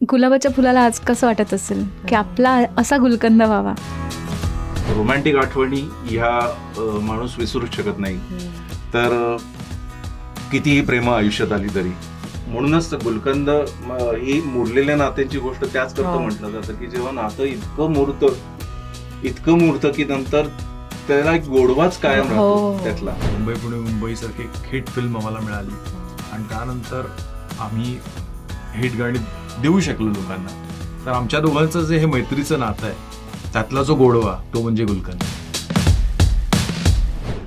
गुलाबाच्या फुलाला आज कसं वाटत असेल? की आपला असा गुलकंद व्हावा? रोमॅन्टिक आठवणी ह्या माणूस विसरूच शकत नाही. तर कितीही प्रेम आयुष्यात आली तरी. म्हणूनच तर गुलकंद म, ही मुरलेल्या नात्यांची गोष्ट त्याच करता हो. म्हटलं जातं की जेव्हा नातं इतकं मुरतं इतकं मुरतं की नंतर त्याला एक गोडवाच कायम हो. राहतो त्यातला. मुंबई पुणे मुंबईसारखी एक हिट फिल्म आम्हाला मिळाली. आणि त्यानंतर आम्ही हिट गाणी देऊ शकलो लोकांना. तर आमच्या दोघांचं जे हे मैत्रीचं नातं आहे त्यातला जो गोडवा तो म्हणजे गुलकंद.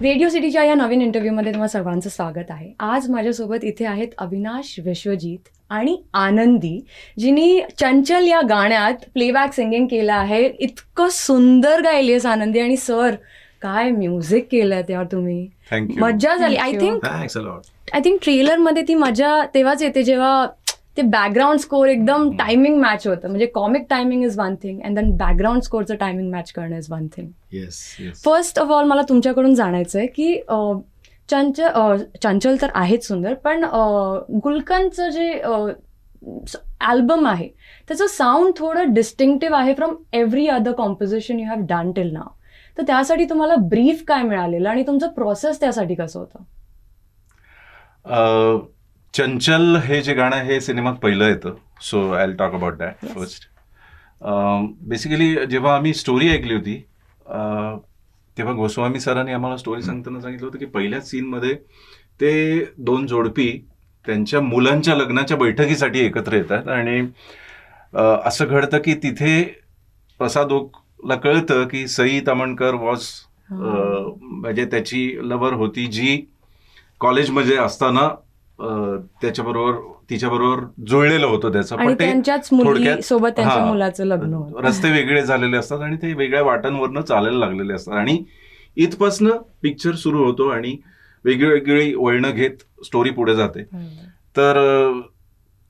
रेडिओ सिटीच्या या नवीन इंटरव्ह्यूमध्ये तुम्हाला सर्वांचं स्वागत आहे. आज माझ्यासोबत इथे आहेत अविनाश विश्वजित आणि आनंदी जिनी चंचल या गाण्यात प्लेबॅक सिंगिंग केलं आहे. इतकं सुंदर गायली आहेस आनंदी आणि सर काय म्युझिक केलं त्यावर तुम्ही? थँक्यू मज्जा झाली. आय. थिंक आय थिंक ट्रेलरमध्ये ती मजा तेव्हाच येते जेव्हा ते बॅकग्राऊंड स्कोर एकदम टायमिंग मॅच होतं. म्हणजे comic timing is one thing and then background स्कोरचं timing match करणं is one thing yes yes first of all मला तुमच्याकडून जाणायचं आहे की अ, चंचल तर आहेच सुंदर पण अ, गुलकंदचं जे अल्बम आहे त्याचं साऊंड थोडं डिस्टिंक्टिव्ह आहे from every other composition you have done till नाव तर त्यासाठी तुम्हाला ब्रीफ काय मिळालेलं आणि तुमचं प्रोसेस त्यासाठी कसं होतं? चंचल हे जे गाणं हे सिनेमात पहिलं येतं. So I talk about that. First basically जेव्हा आम्ही स्टोरी ऐकली होती अ, तेव्हा गोस्वामी सरांनी आम्हाला स्टोरी सांगताना सांगितलं होतं की पहिल्याच सीनमध्ये ते दोन जोडपी त्यांच्या मुलांच्या लग्नाच्या बैठकीसाठी एकत्र येतात आणि अ, असं घडतं की तिथे प्रसादोकला कळतं की सई तामणकर वॉज म्हणजे त्याची लवर होती जी कॉलेजमध्ये असताना त्याच्याबरोबर तिच्याबरोबर जुळलेलं होतं त्याचं पण त्यांच्याच मुली सोबत त्यांच्या. मुलाचं लग्न रस्ते वेगळे झालेले असतात आणि ते वेगळ्या वाटांवरनं चालायला लागलेले असतात. आणि इथपासनं पिक्चर सुरू होतो आणि वेगळी वळणं घेत स्टोरी पुढे जाते. तर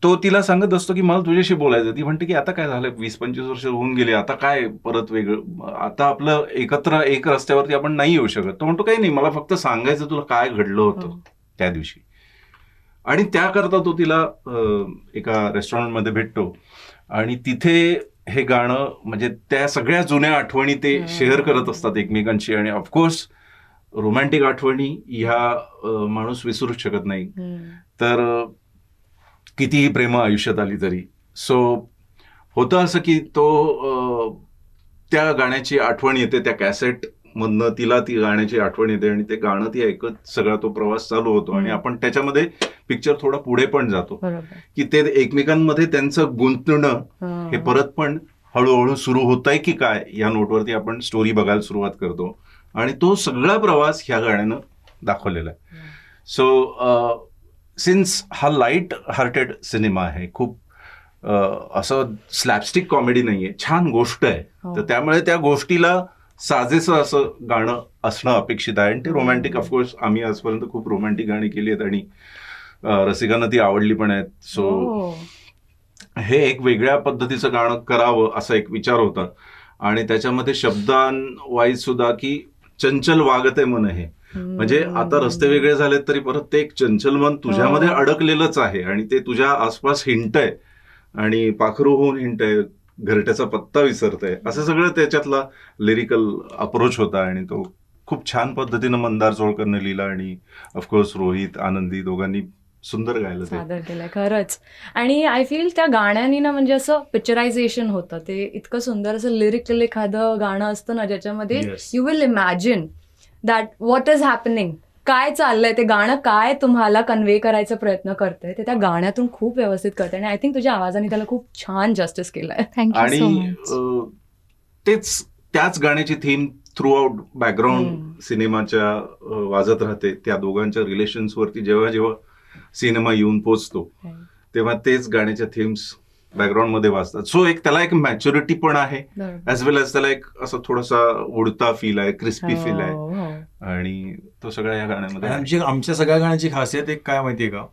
तो तिला सांगत असतो की मला तुझ्याशी बोलायचं ती म्हणते की आता काय झालं वीस पंचवीस वर्ष होऊन गेले. आता काय परत वेगळं? आता आपलं एकत्र एक रस्त्यावरती आपण नाही येऊ शकत. तो म्हणतो काही नाही मला फक्त सांगायचं तुला काय घडलं होतं. त्या दिवशी. आणि त्याकरता तो तिला एका रेस्टॉरंटमध्ये भेटतो आणि तिथे हे गाणं म्हणजे त्या सगळ्या जुन्या आठवणी ते. शेअर करत असतात एकमेकांशी आणि ऑफकोर्स रोमॅन्टिक आठवणी ह्या माणूस विसरूच शकत नाही. तर कितीही प्रेम आयुष्यात आली तरी सो होतं असं की तो त्या गाण्याची आठवण येते त्या कॅसेट मधनं तिला ती गाण्याची आठवण येते आणि ते गाणं ती ऐकत सगळा तो प्रवास चालू होतो. आणि. आपण त्याच्यामध्ये पिक्चर थोडा पुढे पण जातो. की ते एकमेकांमध्ये त्यांचं गुंतणं हा. परत पण हळूहळू सुरू होत आहे की काय या नोटवरती आपण स्टोरी बघायला सुरुवात करतो. आणि तो सगळा प्रवास ह्या गाण्यानं दाखवलेला आहे. सो सिन्स हा लाइट हार्टेड सिनेमा आहे खूप असं स्लॅपस्टिक कॉमेडी नाहीये छान गोष्ट आहे. हो. तर त्यामुळे त्या गोष्टीला साजेसं असं गाणं असणं अपेक्षित आहे. आणि ते रोमॅन्टिक ऑफकोर्स आम्ही आजपर्यंत खूप रोमॅन्टिक गाणी केली आहेत आणि रसिकांना ती आवडली पण आहेत. सो हो. हे एक वेगळ्या पद्धतीचं गाणं करावं असा एक विचार होता. आणि त्याच्यामध्ये शब्दांवाईज सुद्धा की चंचल वागते मन हे. म्हणजे आता रस्ते वेगळे झालेत तरी परत ते एक चंचल मन तुझ्यामध्ये हो. अडकलेलंच आहे आणि ते तुझ्या आसपास हिंटय. आणि पाखरू होऊन हिंटय. घरट्याचा पत्ता विसरतय. असं सगळं त्याच्यातला लिरिकल अप्रोच होता आणि तो खूप छान पद्धतीनं मंदार जोळकरने लिहिला आणि ऑफकोर्स रोहित आनंदी दोघांनी सुंदर गायलं ते. सादर केलंय खरंच. आणि आय फील त्या गाण्यानी ना म्हणजे असं पिक्चरायझेशन होतं. ते इतकं सुंदर असं लिरिकल एखादं गाणं असतं ना ज्याच्यामध्ये. You will imagine that what is happening काय चाललंय? ते गाणं काय तुम्हाला कन्व्हे करायचा प्रयत्न करतंय? ते त्या गाण्यातून खूप व्यवस्थित करते आणि आय थिंक तुझ्या आवाजाने त्याला खूप छान जस्टिस केलंय. थँक्यू आणि अ, तेच त्याच गाण्याची थीम थ्रू आउट बॅकग्राऊंड. सिनेमाच्या अ, वाजत राहते. त्या दोघांच्या रिलेशन्स वरती जेव्हा जेव्हा सिनेमा येऊन पोचतो तेव्हा तेच गाण्याच्या थीम्स बॅकग्राऊंडमध्ये वाजतात. सो एक त्याला एक मॅच्युरिटी पण आहे. ऍज वेल एज त्याला एक असं थोडासा उडता फील आहे क्रिस्पी फील आहे. हो, हो. आणि तो सगळा या गाण्यामध्ये. आमची आमच्या सगळ्या गाण्याची खासियत एक काय माहितीये का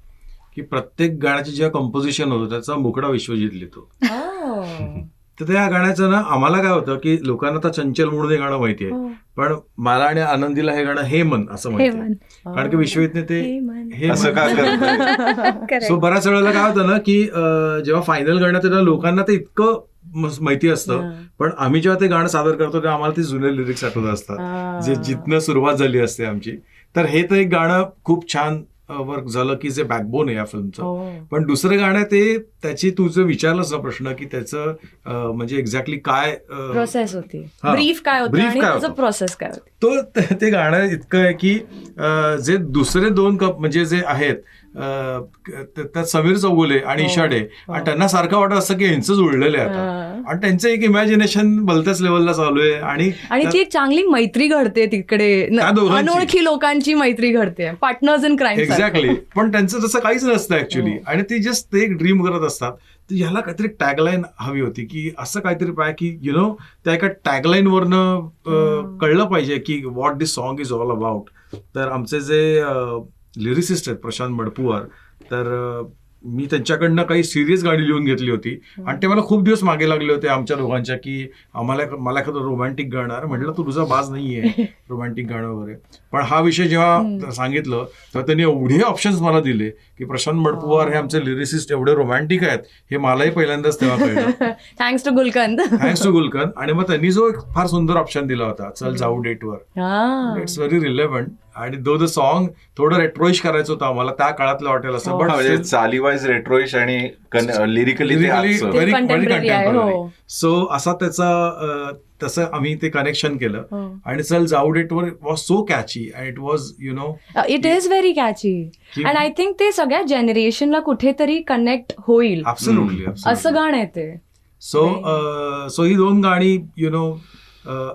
की प्रत्येक गाण्याचे जेव्हा कंपोजिशन होतं त्याचा मुकडा विश्वजित लिहितो Oh. तर त्या गाण्याचं ना आम्हाला काय होतं की लोकांना आता चंचल म्हणून हे गाणं माहिती आहे हो. पण मला आणि आनंदीला हे गाणं हे मन असं माहिती आहे. मन कारण की विश्वविद्याने ते हे असं मन- का करताय Correct. सो बऱ्याच वेळेला काय होतं ना की जेव्हा फायनल गाणं येतं ना लोकांना ते इतकं माहिती असतं. पण आम्ही जेव्हा ते गाणं सादर करतो तेव्हा आम्हाला ते जुने लिरिक्स आठवत असतात हा. जे जिथनं सुरुवात झाली असते आमची तर हे तर एक गाणं खूप छान वर्क झालं की जे बॅकबोन आहे या फिल्मचं हो. पण दुसरं गाणं ते त्याची तू जो विचारलंस ना प्रश्न की त्याचं म्हणजे एक्झॅक्टली काय प्रोसेस होती. ब्रीफ काय होतं? प्रोसेस काय होती तो ते- गाणं इतकं आहे की जे दुसरे दोन कप म्हणजे जे आहेत त्यात समीर चौगुले आणि हो. इशाडे हो. आणि त्यांना सारखं वाटत असतं की यांचं जुळलेलं आहे आता. आणि त्यांचं एक इमॅजिनेशन भलत्याच लेवलला चालू आहे आणि आणि ती एक चांगली मैत्री घडते तिकडे. अनोळखी लोकांची मैत्री घडते पार्टनर्स इन क्राईम एक्झॅक्टली पण त्यांचं तसं काहीच नसतं ऍक्च्युली हो. आणि ते जस्ट ते एक ड्रीम करत असतात ह्याला काहीतरी टॅगलाईन हवी होती की असं काहीतरी पाहिजे की यु नो त्या एका टॅगलाईन वरनं. कळलं पाहिजे की what this song is all about तर आमचे जे लिरिसिस्ट आहेत प्रशांत मडपुवार. तर मी त्यांच्याकडनं काही सिरियस गाणी लिहून घेतली होती. आणि ते मला खूप दिवस मागे लागले होते आमच्या दोघांच्या की आम्हाला मला एखादं रोमॅन्टिक गाणं अरे म्हटलं तू तुझा बाज नाहीये रोमॅन्टिक गाणं वगैरे. पण हा विषय जेव्हा. सांगितलं तर त्यांनी एवढे ऑप्शन्स मला दिले की प्रशांत मडपुवार हे आमचे लिरिसिस्ट एवढे रोमॅन्टिक आहेत हे मलाही पहिल्यांदाच तेव्हा कळलं. Thanks to Gulkand thanks to Gulkand आणि मग त्यांनी जो एक फार सुंदर ऑप्शन दिला होता चल जाऊ डेटवर हा. इट्स व्हेरी रिलेव्हंट आणि दो द सॉन्ग थोडं रेट्रोइश करायचं होतं आम्हाला त्या काळातलं वाटेल असं हो. बट म्हणजे चालीवाईज रेट्रोइश आणि लिरिकली आहे, हो. सो असा त्याचा तसं आम्ही ते कनेक्शन केलं. हो. आणि चल जाऊ डेटवर was so catchy and it was you know it is very catchy and I think ते सगळ्या जनरेशनला कुठेतरी कनेक्ट होईल. ऍब्सोल्युटली असं गाणं आहे ते. सो सो ही दोन गाणी यु नो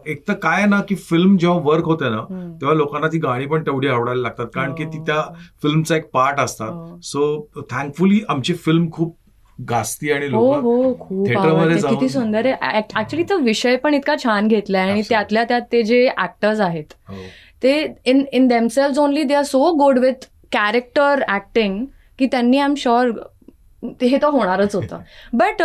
एक तर काय ना की फिल्म जेव्हा वर्क होते ना. तेव्हा लोकांना ती गाणी पण तेवढी आवडायला लागतात कारण की ती त्या हो. फिल्मचा एक पार्ट असतात हो. सो थँकफुली आमची फिल्म खूप गाजती आणि हो लोक हो किती सुंदर आहे ऍक्च्युली तो विषय पण इतका छान घेतलाय आणि. त्यातल्या त्यात ते जे ऍक्टर्स आहेत हो. ते in in themselves only they are so good with character acting की त्यांनी आय एम शुअर हे तर होणारच होतं बट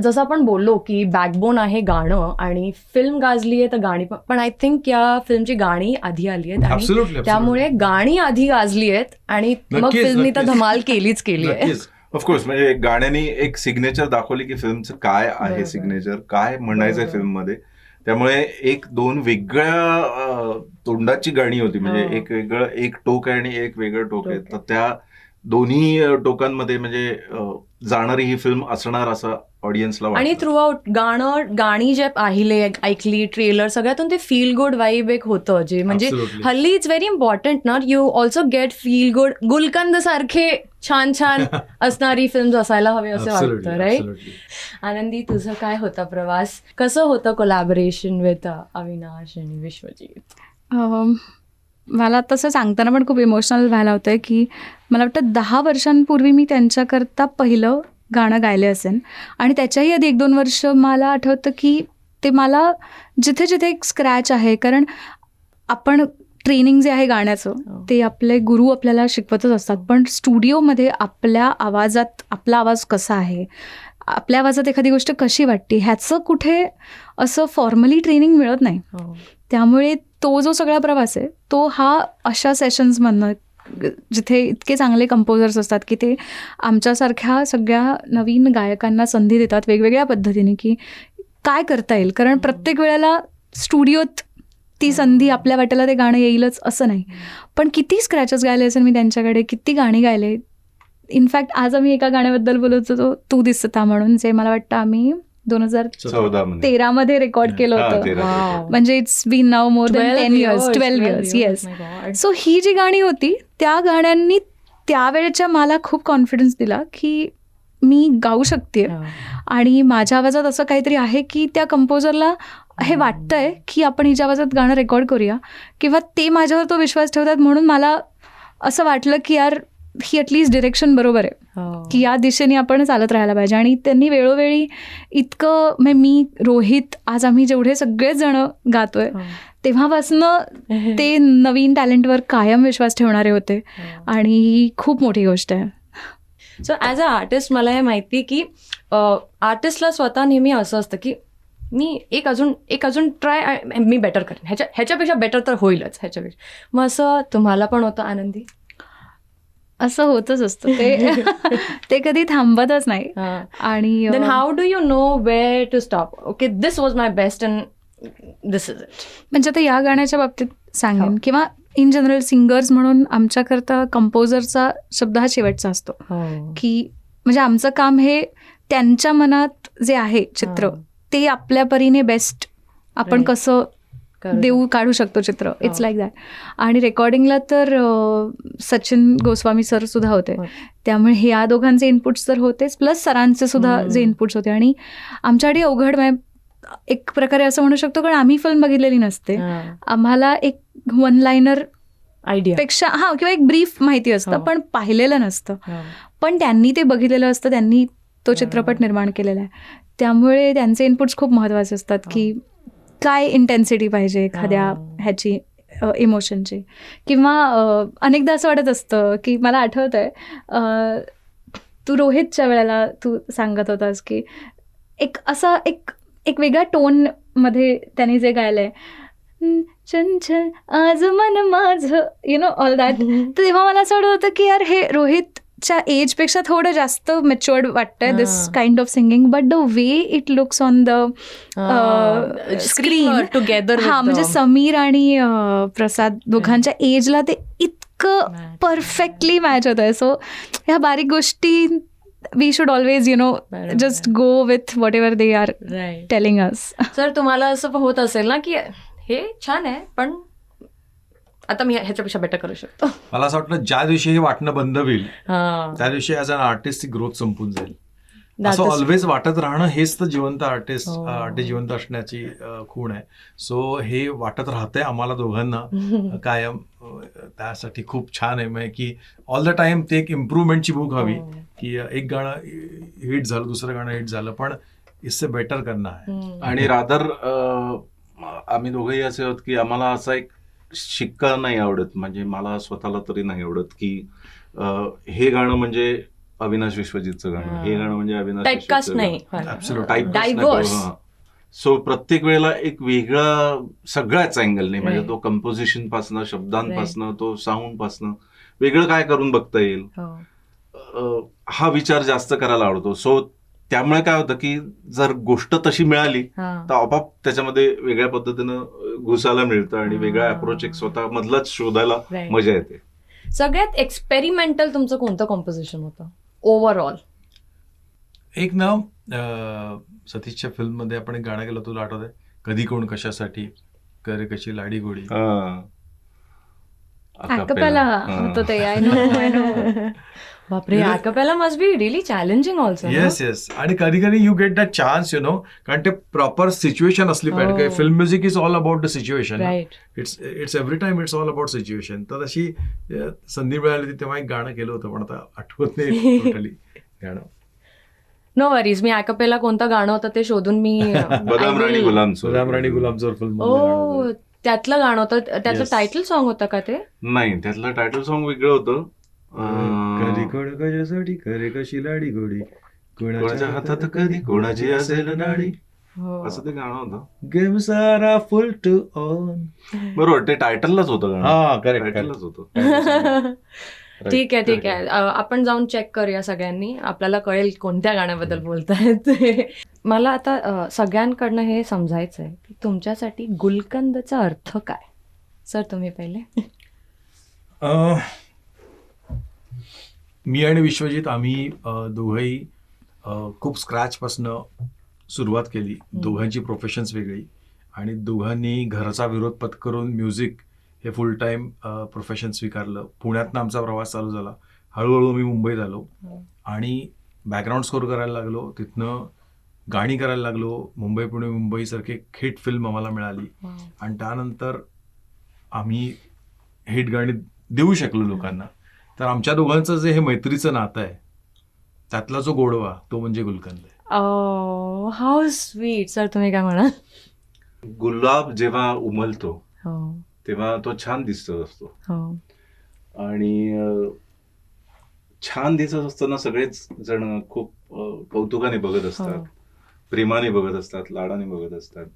जसं आपण बोललो की बॅकबोन आहे गाणं आणि फिल्म गाजली आहे तर गाणी पण आय थिंक या फिल्मची गाणी आधी आली आहेत. त्यामुळे गाणी आधी गाजली आहेत आणि मग फिल्मनी तर. धमाल केलीच केली आहे ऑफकोर्स म्हणजे गाण्यानी एक सिग्नेचर दाखवली की फिल्मचं काय आहे. सिग्नेचर काय म्हणायचंय बरोबर. फिल्ममध्ये त्यामुळे एक दोन वेगळ्या तोंडाची गाणी होती म्हणजे. एक वेगळं एक टोक आहे आणि एक वेगळं टोक आहे तर त्या दोन्ही टोकांमध्ये म्हणजे जाणारी ही फिल्म असणार असं ऑडियन्सला आणि थ्रू आउट गाणं गाणी जे पाहिले ऐकली ट्रेलर सगळ्यातून ते फील गुड वाईब एक होतं जे. म्हणजे. हल्ली इट्स व्हेरी इम्पॉर्टंट ना you also get feel good Gulkand सारखे छान छान असणारी फिल्म असायला हवे असं वाटतं राईट. आनंदी तुझं काय होता प्रवास? कसं होतं कोलॅबोरेशन विथ अविनाश आणि विश्वजित? अम, मला तसं सांगताना पण खूप इमोशनल व्हायला होतं की मला वाटतं दहा वर्षांपूर्वी मी त्यांच्याकरता पहिलं गाणं गायले असेल आणि त्याच्याही आधी एक दोन वर्ष मला आठवतं की ते मला जिथे जिथे एक स्क्रॅच आहे कारण आपण ट्रेनिंग जे आहे गाण्याचं हो. ते आपले गुरु आपल्याला शिकवतच असतात. पण स्टुडिओमध्ये आपल्या आवाजात आपला आवाज कसा आहे आपल्या आवाजात एखादी गोष्ट कशी वाटते ह्याचं कुठे असं फॉर्मली ट्रेनिंग मिळत नाही. त्यामुळे तो जो सगळा प्रवास आहे तो हा अशा सेशन्समधनं जिथे इतके चांगले कंपोजर्स असतात की ते आमच्यासारख्या सगळ्या नवीन गायकांना संधी देतात वेगवेगळ्या पद्धतीने की काय करता येईल? कारण प्रत्येक वेळेला स्टुडिओत ती संधी आपल्या वाट्याला ते गाणं येईलच असं नाही. पण किती स्क्रॅचेस गायले असेल मी त्यांच्याकडे किती गाणी गायले. इनफॅक्ट आज आम्ही एका गाण्याबद्दल बोलत होतो तू दिसता म्हणून जे मला वाटतं आम्ही दोन हजार चौदा मध्ये. रेकॉर्ड केलं होतं. तेरा. म्हणजे it's been now more than ten years twelve years yes so ही जी गाणी होती त्या गाण्यांनी त्यावेळेच्या मला खूप कॉन्फिडन्स दिला की मी गाऊ शकते. आणि माझ्या आवाजात असं काहीतरी आहे की त्या कंपोजरला हे वाटतंय की आपण हिच्या आवाजात गाणं रेकॉर्ड करूया. किंवा ते माझ्यावर तो विश्वास ठेवतात म्हणून मला असं वाटलं की यार ही ॲटलिस्ट डिरेक्शन बरोबर आहे. की या दिशेने आपण चालत राहायला पाहिजे. आणि त्यांनी वेळोवेळी इतकं म्हणजे मी रोहित आज आम्ही जेवढे सगळेच जण गातोय तेव्हापासनं ते नवीन टॅलेंटवर कायम विश्वास ठेवणारे होते. आणि ही खूप मोठी गोष्ट आहे. सो ॲज अ आर्टिस्ट मला हे माहिती की आर्टिस्टला स्वतः नेहमी असं असतं की मी एक अजून एक अजून ट्राय मी बेटर करेन. ह्याच्या ह्याच्यापेक्षा बेटर तर होईलच ह्याच्यापेक्षा. मग असं तुम्हाला पण होतं आनंदी? असं होतच असतं. ते ते कधी थांबतच नाही. आणि how do you no way to stop okay this was my best and this is it म्हणजे आता या गाण्याच्या बाबतीत सांगेन हो. किंवा इन जनरल सिंगर्स म्हणून आमच्याकरता कंपोजरचा शब्द हा शेवटचा असतो. की म्हणजे आमचं काम हे त्यांच्या मनात जे आहे चित्र ते आपल्या परीने बेस्ट आपण. कसं देऊ काढू शकतो चित्र. इट्स. लाईक दॅट आणि रेकॉर्डिंगला तर सचिन गोस्वामी सर सुद्धा होते. त्यामुळे हे या दोघांचे इनपुट्स तर होतेच. प्लस सरांचे सुद्धा. जे इनपुट्स होते. आणि आमच्यासाठी अवघड एक प्रकारे असं म्हणू शकतो कारण आम्ही फिल्म बघितलेली नसते. आम्हाला एक वन लाईनर आयडिया पेक्षा हा किंवा एक ब्रीफ माहिती असतं. पण पाहिलेलं नसतं. पण त्यांनी ते बघिलेलं असतं त्यांनी तो चित्रपट. निर्माण केलेला आहे. त्यामुळे त्यांचे इनपुट्स खूप महत्त्वाचे असतात की काय इंटेन्सिटी पाहिजे एखाद्या. ह्याची इमोशनची किंवा अनेकदा असं वाटत असतं की मला आठवत आहे तू रोहितच्या वेळेला तू सांगत होतास की एक असा एक एक वेगळ्या टोनमध्ये त्यांनी जे गायलंय "हं, चंचल आज मन माझं यु नो ऑल दॅट तर तेव्हा मला असं वाटत होतं की यार हे रोहितच्या एजपेक्षा थोडं जास्त मेच्युअर्ड वाटतंय this. Kind of singing but the way it looks on the screen together हा म्हणजे समीर आणि प्रसाद दोघांच्या एजला ते इतकं परफेक्टली मॅच होत आहे सो ह्या बारीक गोष्टी we should always you know. Just go with whatever they are telling us sir तुम्हाला असं होत असेल ना की हे छान आहे पण आता मी ह्याच्यापेक्षा बेटर करू शकतो. मला असं वाटतं ज्या दिवशी हे वाटणं बंद होईल हा. त्या दिवशी ॲज अन आर्टिस्ट ग्रोथ संपून जाईल. असं ऑलवेज वाटत राहणं हेच तर जिवंत आर्टिस्ट हो. आर्टिस्ट जिवंत असण्याची खूण आहे. सो हे वाटत राहतंय आम्हाला दोघांना. कायम त्यासाठी खूप छान आहे. म्हणजे की ऑल द टाइम ते एक इम्प्रुव्हमेंटची भूक हवी. हो. की एक गाणं हिट झालं दुसरं गाणं हिट झालं पण इससे बेटर करणं आहे. आणि रादर आम्ही दोघंही असे आहोत की आम्हाला असा एक शिक्का नाही आवडत. म्हणजे मला स्वतःला तरी नाही आवडत की हे गाणं म्हणजे अविनाश विश्वजितचं गाणं. हा. हे गाणं म्हणजे अविनाश नाही. सो प्रत्येक वेळेला एक वेगळा सगळ्याच अँगलने म्हणजे. तो कंपोजिशन पासनं शब्दांपासनं तो साऊंड पासनं वेगळं काय करून बघता येईल? हो. हा विचार जास्त करायला आवडतो. सो त्यामुळे काय होतं की जर गोष्ट तशी मिळाली हा. तर आपोआप त्याच्यामध्ये वेगळ्या पद्धतीनं घुसायला मिळतं आणि वेगळा. अप्रोच एक स्वतः मधलाच शोधायला. मजा येते. सगळ्यात एक्सपेरिमेंटल तुमचं कोणतं कॉम्पोजिशन होतं? ओव्हरऑल एक ना सतीशच्या फिल्ममध्ये आपण एक गाणं केलं तुला आठवत आहे? कधी कोण कशासाठी करे कशी लाडी गोडी. बापरे a cappella must be really challenging also yes yes आणि कधी कधी you get that chance you know कारण ते प्रॉपर सिच्युएशन असली. पाहिजे. Film music is all about the situation it's it's every time it's all about situation तर तशी अ, संधी मिळाली तेव्हा एक गाणं केलं होतं पण आता आठवत नाही टोटली गाणं. नो वरीज मी अकपेला कोणतं गाणं होतं ते शोधून मी बदाम राणी गुलाम सुदाम राणी गुलाबजोर फिल्म ओ त्यातलं गाणं होतं त्यातलं Yes. टायटल सॉन्ग होतं का ते? नाही त्यातलं टायटल सॉन्ग वेगळं होतं. कधी कोण कशासाठी करे कशी लाडी गोडी? कोणाच्या हातात कधी कोणाची असेल नाडी हो. असं ते गाणं होतं. गेम सारा फुल टू ऑन बरोबर ते टायटललाच होतं गाणं. हा करेक्ट टायटललाच होतं. ठीक आहे ठीक आहे. आपण जाऊन चेक करूया सगळ्यांनी. आपल्याला कळेल कोणत्या गाण्याबद्दल बोलतायत मला आता सगळ्यांकडनं हे समजायचं आहे की तुमच्यासाठी गुलकंदचा अर्थ काय? सर तुम्ही पहिले. अं, मी आणि विश्वजित आम्ही दोघंही खूप स्क्रॅचपासनं सुरुवात केली. दोघांची प्रोफेशन्स वेगळी. आणि दोघांनी घराचा विरोध पत्करून म्युझिक हे फुल टाईम प्रोफेशन स्वीकारलं. पुण्यातनं आमचा प्रवास चालू झाला. हळूहळू मी मुंबईत आलो. आणि बॅकग्राऊंड स्कोर करायला लागलो. तिथनं गाणी करायला लागलो. मुंबई पुणे मुंबईसारखी हिट फिल्म आम्हाला मिळाली. आणि त्यानंतर आम्ही हिट गाणी देऊ शकलो लोकांना. तर आमच्या दोघांचं जे हे मैत्रीचं नातं आहे त्यातला जो गोडवा तो म्हणजे गुलकंद आहे. हाऊ स्वीट सर तुम्ही काय म्हणाल? गुलाब जेव्हा उमलतो हो. तेव्हा तो छान दिसत असतो. हो. आणि अ, छान दिसत असताना सगळेच जण खूप अं, कौतुकाने बघत असतात हो. प्रेमाने बघत असतात लाडाने बघत असतात.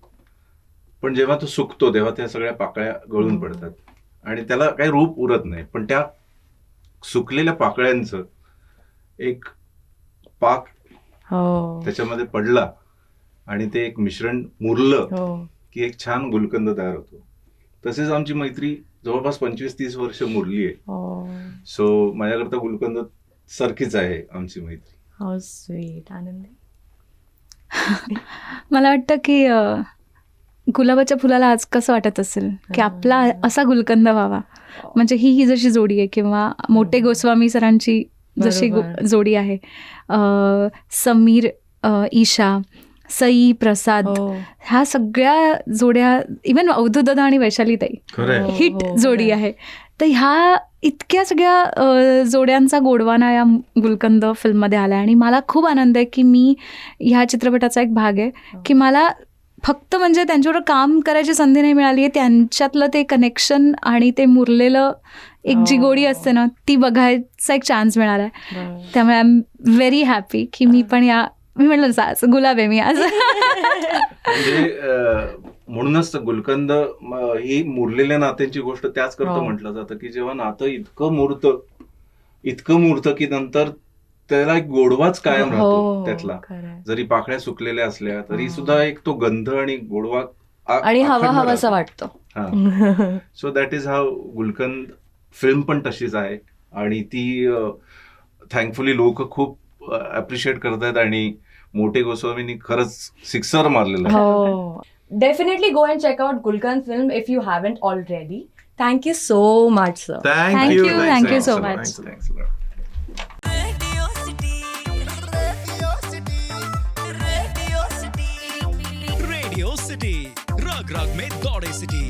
पण जेव्हा तो सुकतो तेव्हा त्या सगळ्या पाकळ्या गळून हो. पडतात. आणि त्याला काही रूप उरत नाही. पण त्या सुकलेल्या पाकळ्यांचं एक पाक हो. त्याच्यामध्ये पडला आणि ते एक मिश्रण मुरलं हो. की एक छान गुलकंद तयार होतो. तसेच आमची मैत्री जवळपास पंचवीस तीस वर्ष मुरली आहे. हो. सो माझ्याकरता गुलकंद सारखीच आहे आमची मैत्री. स्वीट आनंदी. मला वाटतं की गुलाबाच्या फुलाला आज कसं वाटत असेल? की हा. आपला असा गुलकंद व्हावा. म्हणजे ही ही जशी जोडी आहे किंवा मोठे गोस्वामी सरांची जशी. जोडी आहे समीर ईशा सई प्रसाद हो. ह्या सगळ्या जोड्या इवन अवधूदादा आणि वैशालीताई हो. हिट जोडी आहे. तर ह्या इतक्या सगळ्या जोड्यांचा गोडवाना या गुलकंद फिल्ममध्ये आला आणि मला खूप आनंद आहे की मी ह्या चित्रपटाचा एक भाग आहे की मला फक्त म्हणजे त्यांच्याबरोबर काम करायची संधी नाही मिळाली आहे त्यांच्यातलं ते कनेक्शन आणि ते मुरलेलं एक जी हो. गोडी असते ना ती बघायचा एक चान्स मिळाला आहे. त्यामुळे आय एम व्हेरी हॅपी की मी पण या मी म्हटलं आज गुलाब आहे मी आज म्हणजे म्हणूनच गुलकंद म, ही मुरलेल्या नात्यांची गोष्ट त्याच करता हो. म्हटलं जातं की जेव्हा नातं इतकं मुरतं इतकं मुरतं की नंतर त्याला एक गोडवाच कायम राहतो हो त्यातला. खरंय. जरी पाकळ्या सुकलेल्या असल्या तरी हा. सुद्धा एक तो गंध आणि गोडवा आ- आणि हवा हवासा राहतो. वाटतो. हा. So that is how Gulkand film पण तशीच आहे. आणि ती थँकफुली लोक खूप अप्रिशिएट करतात आणि मोठे गोस्वामींनी खरंच सिक्सर मारलेलं आहे. हो. Definitely go and check out Gulkand film if you haven't already thank you so much sir Thank Thank you. you, ground में दौड़े सिटी